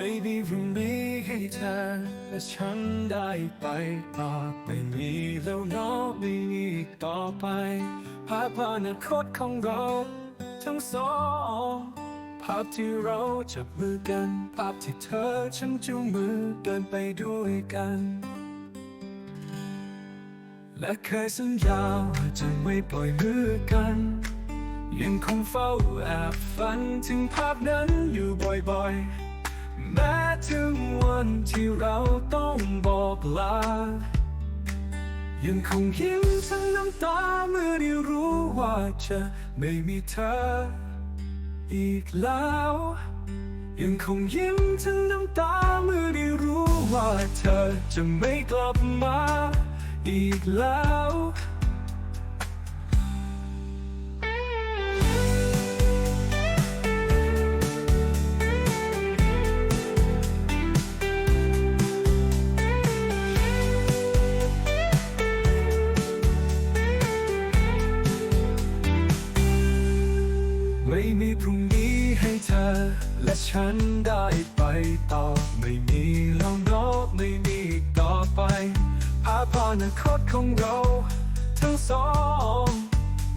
ไม่มีพรุ่งนี้ให้เธอและฉันได้ไปต่อไม่มีแล้วเนอะไม่มีอีกต่อไปภาพอนาคตของเราทั้งสองภาพที่เราจับมือกัน ภาพที่เธอฉันจูงมือเดินไปด้วยกัน และเคยสัญญาว่าจะไม่ปล่อยมือกัน ยังคงเฝ้าแอบฝันถึงภาพนั้นอยู่บ่อยๆ แม้ถึงวันที่เราต้องบอกลา ยังคงยิ้มทั้งน้ำตาเมื่อได้รู้ว่าจะไม่มีเธอ อีกแล้ว ยังคงยิ้มทั้งน้ำตาเมื่อได้รู้ว่าเธอจะไม่กลับมา อีกแล้ว อ และฉันได้ไปต่อ ไม่มีล้วเนอะไม่มีอีกต่อไปภาพอนาคตของเรา ทั้งสอง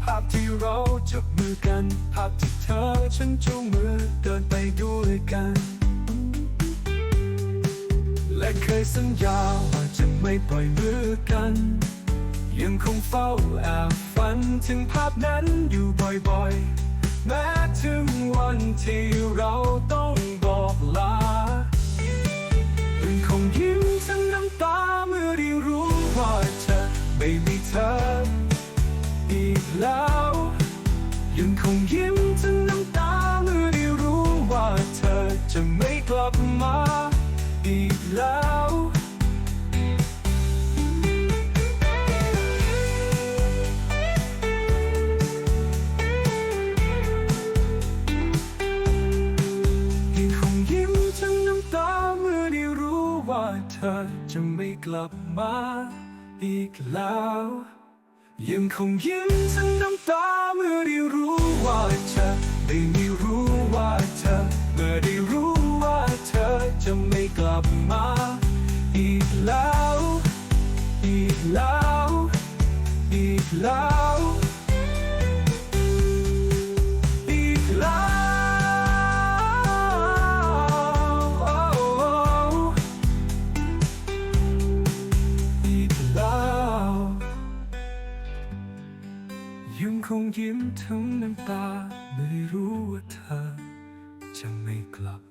ภาพที่เราจับมือกันภาพที่เธอฉันจูงมือเดินไปด้วยกัน และเคยสัญญาว่าจะไม่ปล่อยมือกัน ยังคงเฝ้าแอบฝันถึงภาพนั้นอยู่บ่อยๆ แม้ถึงวันที่เราต้องบอกลายังคงยิ้มทั้งน้ำตาเมื่อได้รู้ว่าเธอไม่มีเธออีกแล้ว ยังคงยิ้มทั้ง เธอจะไม่กลับมาอีกแล้ว ยังคงยิ้มทั้งน้ำตาเมื่อได้รู้ว่าเธอได้ไม่รู้ว่าเธอ เมื่อได้รู้ว่าเธอจะไม่กลับมาอีกแล้ว อีกแล้ว อีกแล้ว ยังคงยิ้มทั้งน้ำตา ไม่รู้ว่าเธอ จะไม่กลับ